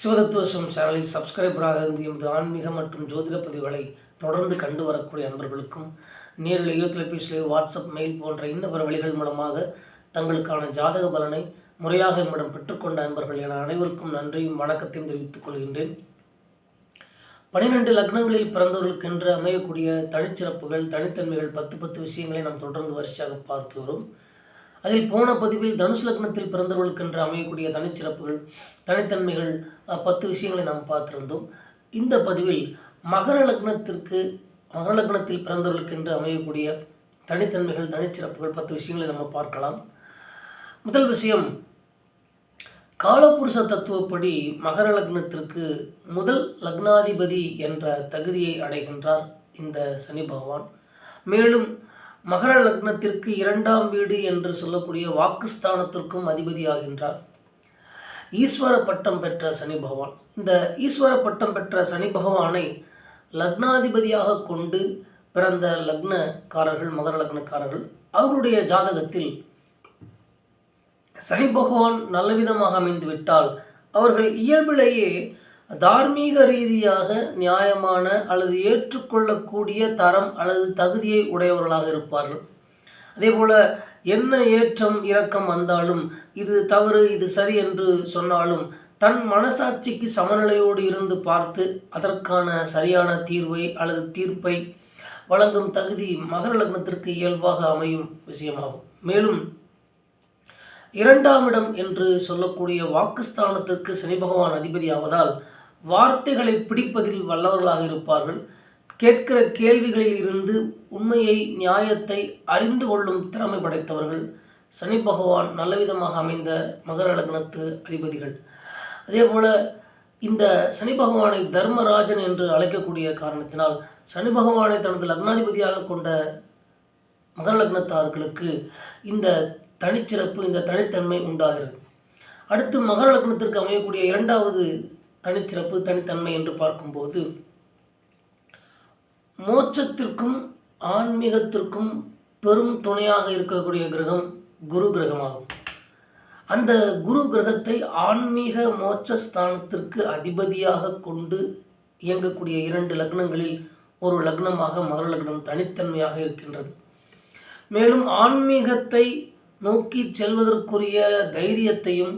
சிவதத்துவசம் சேனலில் சப்ஸ்கிரைபராக இருந்து எமது ஆன்மீக மற்றும் ஜோதிட பதிவுகளை தொடர்ந்து கண்டு வரக்கூடிய நண்பர்களுக்கும் நேரிலேயோ தொலைபேசியிலேயோ வாட்ஸ்அப் மெயில் போன்ற இன்ன வழிகள் மூலமாக தங்களுக்கான ஜாதக பலனை முறையாக என்னிடம் பெற்றுக்கொண்ட அன்பர்கள் என அனைவருக்கும் நன்றியும் வணக்கத்தையும் தெரிவித்துக் கொள்கின்றேன். பனிரெண்டு லக்னங்களில் பிறந்தவர்களுக்கென்று அமையக்கூடிய தனிச்சிறப்புகள் தனித்தன்மைகள் பத்து பத்து விஷயங்களை நாம் தொடர்ந்து வரிசையாக பார்த்து வரும். அதில் போன பதிவில் தனுஷ் லக்னத்தில் பிறந்தவர்களுக்கென்று அமையக்கூடிய தனிச்சிறப்புகள் தனித்தன்மைகள் பத்து விஷயங்களை நாம் பார்த்திருந்தோம். இந்த பதிவில் மகர லக்னத்திற்கு மகர லக்னத்தில் பிறந்தவர்களுக்கென்று அமையக்கூடிய தனித்தன்மைகள் தனிச்சிறப்புகள் பத்து விஷயங்களை நம்ம பார்க்கலாம். முதல் விஷயம் காலபுருஷ தத்துவப்படி மகர லக்னத்திற்கு முதல் லக்னாதிபதி என்ற தகுதியை அடைகின்றார் இந்த சனி பகவான். மேலும் மகர லக்னத்திற்கு இரண்டாம் வீடு என்று சொல்லக்கூடிய வாக்குஸ்தானத்திற்கும் அதிபதியாகின்றார். ஈஸ்வர பட்டம் பெற்ற சனி பகவான். இந்த ஈஸ்வர பட்டம் பெற்ற சனி பகவானை லக்னாதிபதியாக கொண்டு பிறந்த லக்னக்காரர்கள் மகர லக்னக்காரர்கள் அவருடைய ஜாதகத்தில் சனி பகவான் நல்லவிதமாக அமைந்து விட்டால் அவர்கள் இயல்பிலேயே தார்மீக ரீதியாக நியாயமான அல்லது ஏற்றுக்கொள்ளக்கூடிய தரம் அல்லது தகுதியை உடையவர்களாக இருப்பார்கள். அதே போல் என்ன ஏற்றம் இரக்கம் வந்தாலும் இது தவறு இது சரி என்று சொன்னாலும் தன் மனசாட்சிக்கு சமநிலையோடு இருந்து பார்த்து அதற்கான சரியான தீர்வை அல்லது தீர்ப்பை வழங்கும் தகுதி மகர லக்னத்திற்கு இயல்பாக அமையும் விஷயமாகும். மேலும் இரண்டாம் இடம் என்று சொல்லக்கூடிய வாக்குஸ்தானத்திற்கு சனி பகவான் அதிபதி ஆவதால் வார்த்தைகளை பிடிப்பதில் வல்லவர்களாக இருப்பார்கள். கேட்கிற கேள்விகளில் இருந்து உண்மையை நியாயத்தை அறிந்து கொள்ளும் திறமை படைத்தவர்கள். சனி பகவான் நல்லவிதமாக அமைந்த மகர லக்னத்து அதிபதிகள். அதே போல் இந்த சனி பகவானை தர்மராஜன் என்று அழைக்கக்கூடிய காரணத்தினால் சனி பகவானை தனது லக்னாதிபதியாக கொண்ட மகர லக்னத்தார்களுக்கு இந்த தனிச்சிறப்பு இந்த தனித்தன்மை உண்டாகிறது. அடுத்து மகர லக்னத்திற்கு அமையக்கூடிய இரண்டாவது தனிச்சிறப்பு தனித்தன்மை என்று பார்க்கும்போது மோட்சத்திற்கும் ஆன்மீகத்திற்கும் பெரும் துணையாக இருக்கக்கூடிய கிரகம் குரு கிரகமாகும். அந்த குரு கிரகத்தை ஆன்மீக மோட்ச ஸ்தானத்திற்கு அதிபதியாக கொண்டு இயங்கக்கூடிய இரண்டு லக்னங்களில் ஒரு லக்னமாக மகர லக்னம் தனித்தன்மையாக இருக்கின்றது. மேலும் ஆன்மீகத்தை நோக்கி செல்வதற்குரிய தைரியத்தையும்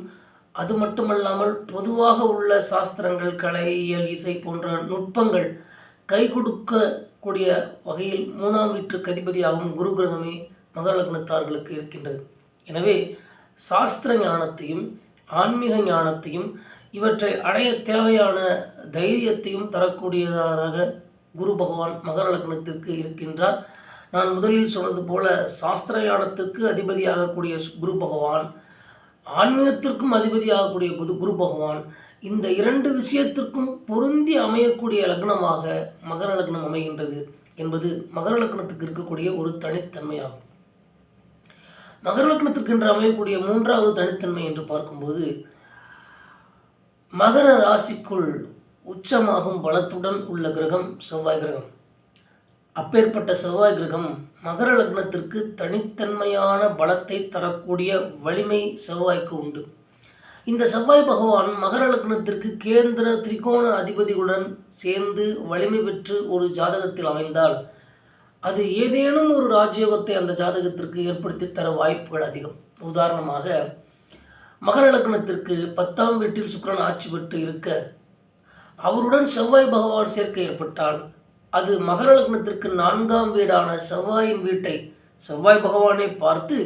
அது மட்டுமல்லாமல் பொதுவாக உள்ள சாஸ்திரங்கள் கலை இயல் இசை போன்ற நுட்பங்கள் கை கொடுக்கக்கூடிய வகையில் மூணாம் வீட்டுக்கு அதிபதியாகும் குரு கிரகமே மகரலக்னத்தார்களுக்கு இருக்கின்றது. எனவே சாஸ்திர ஞானத்தையும் ஆன்மீக ஞானத்தையும் இவற்றை அடைய தேவையான தைரியத்தையும் தரக்கூடியதாக குரு பகவான் மகர லக்னத்திற்கு இருக்கின்றார். நான் முதலில் சொன்னது போல சாஸ்திர ஞானத்துக்கு அதிபதியாகக்கூடிய குரு பகவான் ஆன்மீகத்திற்கும் அதிபதியாகக்கூடிய குரு குரு பகவான் இந்த இரண்டு விஷயத்திற்கும் பொருந்தி அமையக்கூடிய லக்னமாக மகர லக்னம் அமைகின்றது என்பது மகர லக்னத்துக்கு இருக்கக்கூடிய ஒரு தனித்தன்மையாகும். மகர லக்னத்திற்கு என்று அமையக்கூடிய மூன்றாவது தனித்தன்மை என்று பார்க்கும்போது மகர ராசிக்குள் உச்சமாகும் பலத்துடன் உள்ள கிரகம் செவ்வாய் கிரகம். அப்பேற்பட்ட செவ்வாய் கிரகம் மகர லக்னத்திற்கு தனித்தன்மையான பலத்தை தரக்கூடிய வலிமை செவ்வாய்க்கு உண்டு. இந்த செவ்வாய் பகவான் மகர லக்னத்திற்கு கேந்திர திரிகோண அதிபதிகளுடன் சேர்ந்து வலிமை பெற்று ஒரு ஜாதகத்தில் அமைந்தால் அது ஏதேனும் ஒரு ராஜயோகத்தை அந்த ஜாதகத்திற்கு ஏற்படுத்தி தர வாய்ப்புகள் அதிகம். உதாரணமாக மகர லக்னத்திற்கு பத்தாம் வீட்டில் சுக்கரன் ஆட்சி பெற்று இருக்க அவருடன் செவ்வாய் பகவான் சேர்க்கை ஏற்பட்டால் அது மகர லக்னத்திற்கு நான்காம் வீடான செவ்வாயின் வீட்டை செவ்வாய் பகவானை பார்த்து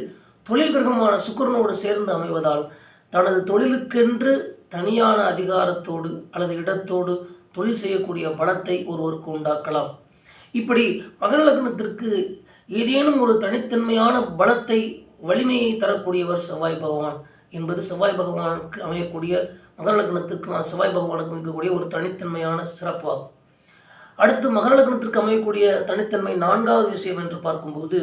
தொழில் கிரகமான சுக்கிரனோடு சேர்ந்து அமைவதால் தனது தொழிலுக்கென்று தனியான அதிகாரத்தோடு அல்லது இடத்தோடு தொழில் செய்யக்கூடிய பலத்தை ஒருவருக்கு உண்டாக்கலாம். இப்படி மகர லக்னத்திற்கு ஏதேனும் ஒரு தனித்தன்மையான பலத்தை வலிமையை தரக்கூடியவர் செவ்வாய் பகவான் என்பது செவ்வாய் பகவானுக்கு அமையக்கூடிய மகர லக்னத்திற்கு செவ்வாய் பகவானுக்கு இருக்கக்கூடிய ஒரு தனித்தன்மையான சிறப்பாகும் அடுத்து மகர லக்னத்திற்கு அமையக்கூடிய தனித்தன்மை நான்காவது விஷயம் என்று பார்க்கும்போது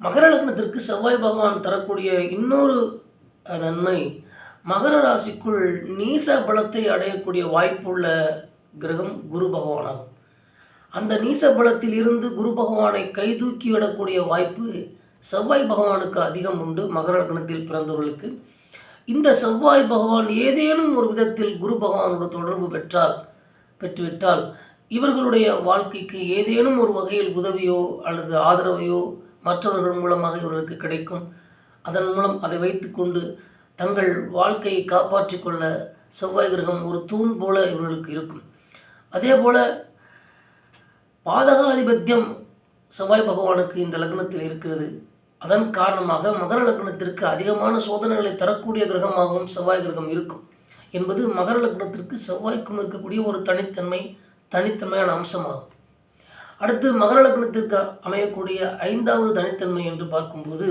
மகர லக்னத்திற்கு செவ்வாய் பகவான் தரக்கூடிய இன்னொரு நன்மை மகர ராசிக்குள் நீச பலத்தை அடையக்கூடிய வாய்ப்புள்ள கிரகம் குரு பகவானாகும். அந்த நீச பலத்தில் இருந்து குரு பகவானை கைதூக்கி விடக்கூடிய வாய்ப்பு செவ்வாய் பகவானுக்கு அதிகம் உண்டு மகர லக்னத்தில் பிறந்தவர்களுக்கு. இந்த செவ்வாய் பகவான் ஏதேனும் ஒரு விதத்தில் குரு பகவானோட தொடர்பு பெற்றால் பெற்றுவிட்டால் இவர்களுடைய வாழ்க்கைக்கு ஏதேனும் ஒரு வகையில் உதவியோ அல்லது ஆதரவையோ மற்றவர்கள் மூலமாக இவர்களுக்கு கிடைக்கும். அதன் மூலம் அதை வைத்துக்கொண்டு தங்கள் வாழ்க்கையை காப்பாற்றிக்கொள்ள செவ்வாய் கிரகம் ஒரு தூண் போல இவர்களுக்கு இருக்கும். அதே போல பாதகாதிபத்தியம் செவ்வாய் பகவானுக்கு இந்த லக்னத்தில் இருக்கிறது. அதன் காரணமாக மகர லக்னத்திற்கு அதிகமான சோதனைகளை தரக்கூடிய கிரகமாகவும் செவ்வாய் கிரகம் இருக்கும். என்பது மகர லக்னத்திற்கு செவ்வாய்க்கும் இருக்கக்கூடிய ஒரு தனித்தன்மை தனித்தன்மையான அம்சமாகும். அடுத்து மகர லக்னத்திற்கு அமையக்கூடிய ஐந்தாவது தனித்தன்மை என்று பார்க்கும்போது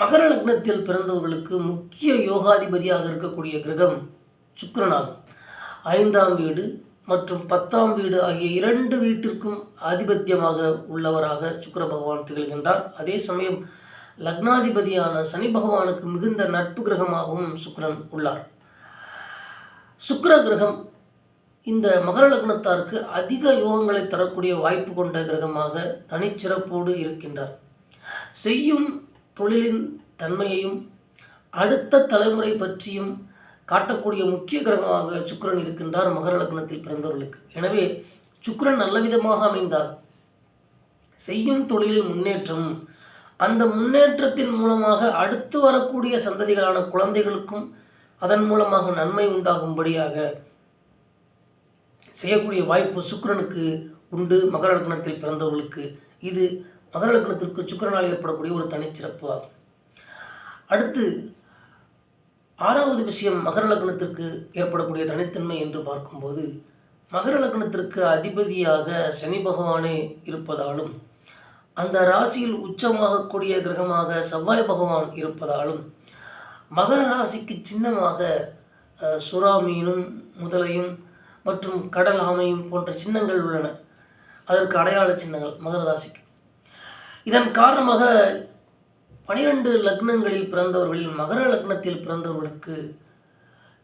மகர லக்னத்தில் பிறந்தவர்களுக்கு முக்கிய யோகாதிபதியாக இருக்கக்கூடிய கிரகம் சுக்கிரனாகும். ஐந்தாம் வீடு மற்றும் பத்தாம் வீடு ஆகிய இரண்டு வீட்டிற்கும் ஆதிபத்தியமாக உள்ளவராக சுக்கிர பகவான் திகழ்கின்றார். அதே சமயம் லக்னாதிபதியான சனி பகவானுக்கு மிகுந்த நட்பு கிரகமாகவும் சுக்கரன் உள்ளார். சுக்கர கிரகம் இந்த மகர லக்னத்தாருக்கு அதிக யோகங்களை தரக்கூடிய வாய்ப்பு கொண்ட கிரகமாக தனிச்சிறப்போடு இருக்கின்றார். செய்யும் தொழிலின் தன்மையையும் அடுத்த தலைமுறை பற்றியும் காட்டக்கூடிய முக்கிய கிரகமாக சுக்கிரன் இருக்கின்றார் மகர லக்னத்தில் பிறந்தவர்களுக்கு. எனவே சுக்கிரன் நல்ல விதமாக அமைந்தார் செய்யும் தொழிலில் முன்னேற்றம் அந்த முன்னேற்றத்தின் மூலமாக அடுத்து வரக்கூடிய சந்ததிகளான குழந்தைகளுக்கும் அதன் மூலமாக நன்மை உண்டாகும்படியாக செய்யக்கூடிய வாய்ப்பு சுக்கரனுக்கு உண்டு. மகர லக்னத்தில் பிறந்தவர்களுக்கு இது மகர லக்னத்திற்கு சுக்கரனால் ஏற்படக்கூடிய ஒரு தனிச்சிறப்பு ஆகும். அடுத்து ஆறாவது விஷயம் மகர லக்னத்திற்கு ஏற்படக்கூடிய தனித்தன்மை என்று பார்க்கும்போது மகர லக்னத்திற்கு அதிபதியாக சனி பகவானே இருப்பதாலும் அந்த ராசியில் உச்சமாகக்கூடிய கிரகமாக செவ்வாய் பகவான் இருப்பதாலும் மகர ராசிக்கு சின்னமாக சுறாமீனும் சுறா மீனும் முதலையும் மற்றும் கடல் ஆமையும் போன்ற சின்னங்கள் உள்ளன. அதற்கு அடையாள சின்னங்கள் மகர ராசிக்கு. இதன் காரணமாக பனிரெண்டு லக்னங்களில் பிறந்தவர்களில் மகர லக்னத்தில் பிறந்தவர்களுக்கு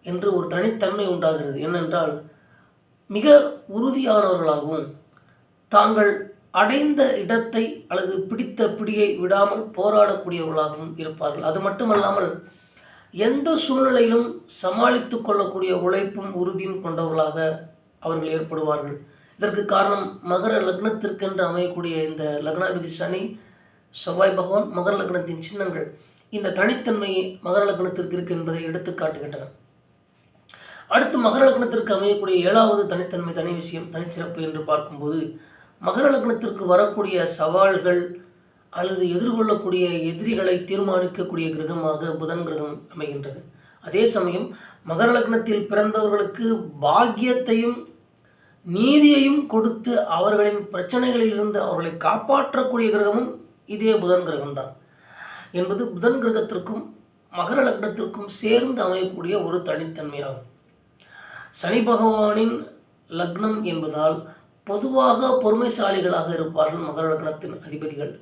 என்று ஒரு தனித்தன்மை உண்டாகிறது. என்னென்றால் மிக உறுதியானவர்களாகவும் தாங்கள் அடைந்த இடத்தை அல்லது பிடித்த பிடியை விடாமல் போராடக்கூடியவர்களாகவும் இருப்பார்கள். அது மட்டுமல்லாமல் எந்த சூழ்நிலையிலும் சமாளித்து கொள்ளக்கூடிய உழைப்பும் உறுதியும் கொண்டவர்களாக அவர்கள் ஏற்படுவார்கள். இதற்கு காரணம் மகர லக்னத்திற்கென்று அமையக்கூடிய இந்த லக்னாதிபதி சனி செவ்வாய் பகவான் மகர லக்னத்தின் சின்னங்கள் இந்த தனித்தன்மை மகர லக்னத்திற்கு இருக்கு என்பதை எடுத்து காட்டுகின்றன. அடுத்து மகர லக்னத்திற்கு அமையக்கூடிய ஏழாவது தனித்தன்மை தனி விஷயம் தனிச்சிறப்பு என்று பார்க்கும்போது மகர லக்னத்திற்கு வரக்கூடிய சவால்கள் அல்லது எதிர்கொள்ளக்கூடிய எதிரிகளை தீர்மானிக்கக்கூடிய கிரகமாக புதன் கிரகம் அமைகின்றது. அதே சமயம் மகர லக்னத்தில் பிறந்தவர்களுக்கு பாக்கியத்தையும் நீதியையும் கொடுத்து அவர்களின் பிரச்சனைகளிலிருந்து அவர்களை காப்பாற்றக்கூடிய கிரகமும் இதே புதன் கிரகம்தான். என்பது புதன் கிரகத்திற்கும் மகர லக்னத்திற்கும் சேர்ந்து அமையக்கூடிய ஒரு தனித்தன்மையாகும். சனி பகவானின் லக்னம் என்பதால் பொதுவாக பொறுமைசாலிகளாக இருப்பார்கள் மகர லக்னத்தின் அதிபதிகள்.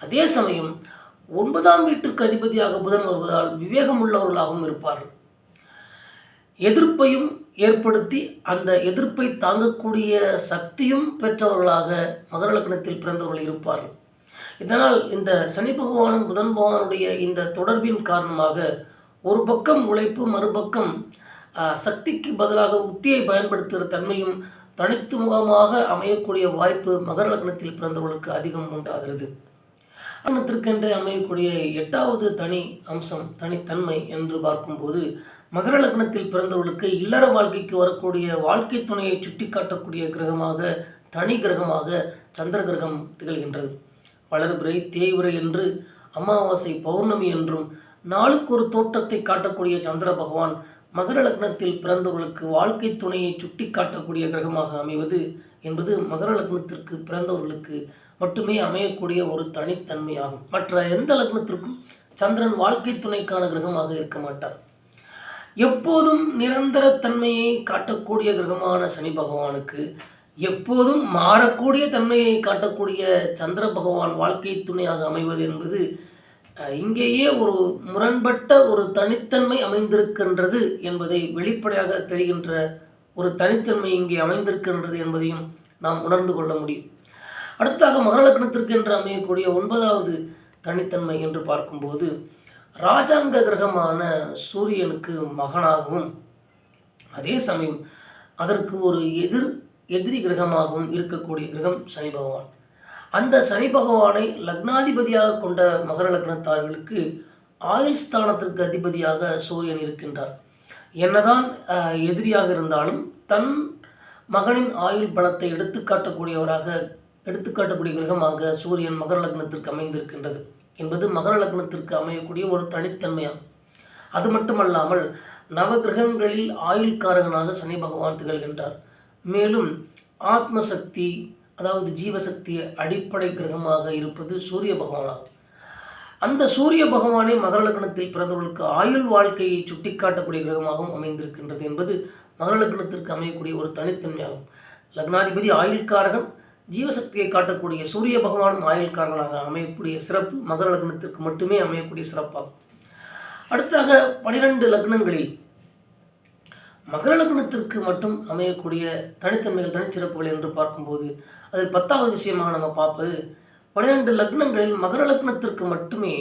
அதே சமயம் ஒன்பதாம் வீட்டிற்கு அதிபதியாக புதன் வருவதால் விவேகம் உள்ளவர்களாகவும் இருப்பார்கள். எதிர்ப்பையும் ஏற்படுத்தி அந்த எதிர்ப்பை தாங்கக்கூடிய சக்தியும் பெற்றவர்களாக மகர லக்னத்தில் பிறந்தவர்கள் இருப்பார்கள். இதனால் இந்த சனி பகவானும் புதன் பகவானுடைய இந்த தொடர்பின் காரணமாக ஒரு பக்கம் உழைப்பு மறுபக்கம் ஆஹ், சக்திக்கு பதிலாக உத்தியை பயன்படுத்துகிற தன்மையும் தனித்துவமாக அமையக்கூடிய வாய்ப்பு மகர லக்னத்தில் பிறந்தவர்களுக்கு அதிகம் உண்டாகிறது. லக்னத்திற்கென்றே அமையக்கூடிய எட்டாவது தனி அம்சம் தனித்தன்மை என்று பார்க்கும்போது மகர லக்னத்தில் பிறந்தவர்களுக்கு இல்லற வாழ்க்கைக்கு வரக்கூடிய வாழ்க்கை துணையை சுட்டிக்காட்டக்கூடிய கிரகமாக தனி கிரகமாக சந்திர கிரகம் திகழ்கின்றது. வளர்பிறை தேய்விரை என்று அமாவாசை பௌர்ணமி என்றும் நாளுக்கு ஒரு தோற்றத்தை காட்டக்கூடிய சந்திர பகவான் மகர லக்னத்தில் பிறந்தவர்களுக்கு வாழ்க்கை துணையை சுட்டிக்காட்டக்கூடிய கிரகமாக அமைவது என்பது மகர லக்னத்திற்கு பிறந்தவர்களுக்கு மட்டுமே அமையக்கூடிய ஒரு தனித்தன்மையாகும். மற்ற எந்த லக்னத்திற்கும் சந்திரன் வாழ்க்கை துணைக்கான கிரகமாக இருக்க மாட்டார். எப்போதும் நிரந்தர தன்மையை காட்டக்கூடிய கிரகமான சனி பகவானுக்கு எப்போதும் மாறக்கூடிய தன்மையை காட்டக்கூடிய சந்திர பகவான் வாழ்க்கை துணையாக அமைவது என்பது இங்கேயே ஒரு முரண்பட்ட ஒரு தனித்தன்மை அமைந்திருக்கின்றது என்பதை வெளிப்படையாக தெரிகின்ற ஒரு தனித்தன்மை இங்கே அமைந்திருக்கின்றது என்பதையும் நாம் உணர்ந்து கொள்ள முடியும். அடுத்தாக மகரலக்கணத்திற்கு என்று அமையக்கூடிய ஒன்பதாவது தனித்தன்மை என்று பார்க்கும்போது ராஜாங்க கிரகமான சூரியனுக்கு மகனாகவும் அதே சமயம் அதற்கு ஒரு எதிர் எதிரி கிரகமாகவும் இருக்கக்கூடிய கிரகம் சனி பகவான். அந்த சனி பகவானை லக்னாதிபதியாக கொண்ட மகர லக்னத்தார்களுக்கு ஆயுள் ஸ்தானத்திற்கு அதிபதியாக சூரியன் இருக்கின்றார். என்னதான் எதிரியாக இருந்தாலும் தன் மகனின் ஆயுள் பலத்தை எடுத்துக்காட்டக்கூடியவராக எடுத்துக்காட்டக்கூடிய கிரகமாக சூரியன் மகர லக்னத்திற்கு அமைந்திருக்கின்றது என்பது மகர லக்னத்திற்கு அமையக்கூடிய ஒரு தனித்தன்மையாகும். அது மட்டுமல்லாமல் நவகிரகங்களில் ஆயுள்காரகனாக சனி பகவான் திகழ்கின்றார். மேலும் ஆத்ம சக்தி அதாவது ஜீவசக்தி அடிப்படை கிரகமாக இருப்பது சூரிய பகவானாகும் அந்த சூரிய பகவானே மகர லக்னத்தில் பிறந்தவர்களுக்கு ஆயுள் வாழ்க்கையை சுட்டிக்காட்டக்கூடிய கிரகமாகவும் அமைந்திருக்கின்றது என்பது மகர லக்னத்திற்கு அமையக்கூடிய ஒரு தனித்தன்மையாகும். லக்னாதிபதி ஆயுள்காரகன் ஜீவசக்தியை காட்டக்கூடிய சூரிய பகவானும் ஆயுள்காரகனாக அமையக்கூடிய சிறப்பு மகர லக்னத்திற்கு மட்டுமே அமையக்கூடிய சிறப்பாகும். அடுத்தாக பனிரெண்டு லக்னங்களில் மகர லக்னத்திற்கு மட்டும் அமையக்கூடிய தனித்தன்மைகள் தனிச்சிறப்புகள் என்று பார்க்கும்போது அதில் பத்தாவது விஷயமாக நம்ம பார்ப்பது பன்னிரெண்டு லக்னங்களில் மகர லக்னத்திற்கு மட்டுமே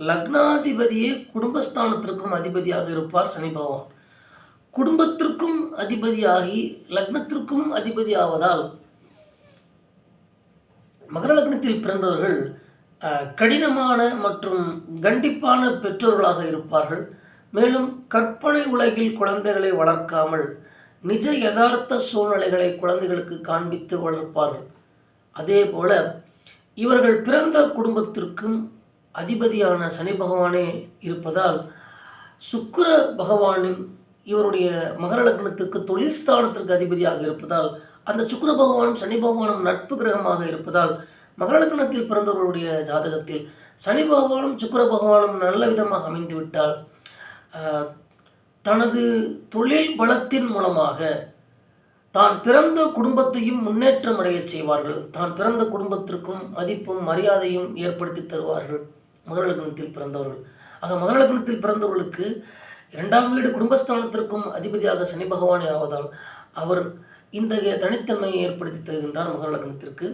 லக்னாதிபதியே குடும்பஸ்தானத்திற்கும் அதிபதியாக இருப்பார் சனி பகவான். குடும்பத்திற்கும் அதிபதியாகி லக்னத்திற்கும் அதிபதி ஆவதால் மகர லக்னத்தில் பிறந்தவர்கள் அஹ், கடினமான மற்றும் கண்டிப்பான பெற்றோர்களாக இருப்பார்கள். மேலும் கற்பனை உலகில் குழந்தைகளை வளர்க்காமல் நிஜ யதார்த்த சூழ்நிலைகளை குழந்தைகளுக்கு காண்பித்து வளர்ப்பார்கள். அதே போல இவர்கள் பிறந்த குடும்பத்திற்கும் அதிபதியான சனி பகவானே இருப்பதால் சுக்கிர பகவானின் இவருடைய மகர லக்னத்திற்கு தொழில் ஸ்தானத்திற்கு அதிபதியாக இருப்பதால் அந்த சுக்கிர பகவானும் சனி பகவானும் நட்பு கிரகமாக இருப்பதால் மகர லக்னத்தில் பிறந்தவர்களுடைய ஜாதகத்தில் சனி பகவானும் சுக்கிர பகவானும் நல்ல விதமாக அமைந்துவிட்டால் தனது தொழில் பலத்தின் மூலமாக தான் பிறந்த குடும்பத்தையும் முன்னேற்றம் அடையச் செய்வார்கள். தான் பிறந்த குடும்பத்திற்கும் மதிப்பும் மரியாதையும் ஏற்படுத்தி தருவார்கள். மகர பிறந்தவர்கள். ஆக மகர பிறந்தவர்களுக்கு இரண்டாம் வீடு குடும்பஸ்தானத்திற்கும் அதிபதியாக சனி பகவானே ஆவதால் அவர் இந்த தனித்தன்மையை ஏற்படுத்தி தருகின்றார் மகர லக்னத்திற்கு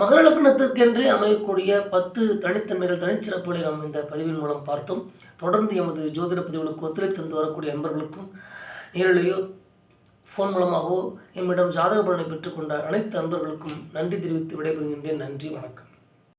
மகர லக்னத்திற்கென்றே அமையக்கூடிய பத்து தனித்தன்மைகள் தனிச்சிறப்புகளை நாம் இந்த பதிவின் மூலம் பார்த்தோம். தொடர்ந்து எமது ஜோதிட பதிவுகளுக்கு ஒத்துழைப்பு தந்து வரக்கூடிய நண்பர்களுக்கும் நேரிலேயோ ஃபோன் மூலமாகவோ எம்மிடம் ஜாதக பலனை பெற்றுக்கொண்ட அனைத்து அன்பர்களுக்கும் நன்றி தெரிவித்து விடைபெறுகின்றேன். நன்றி வணக்கம்.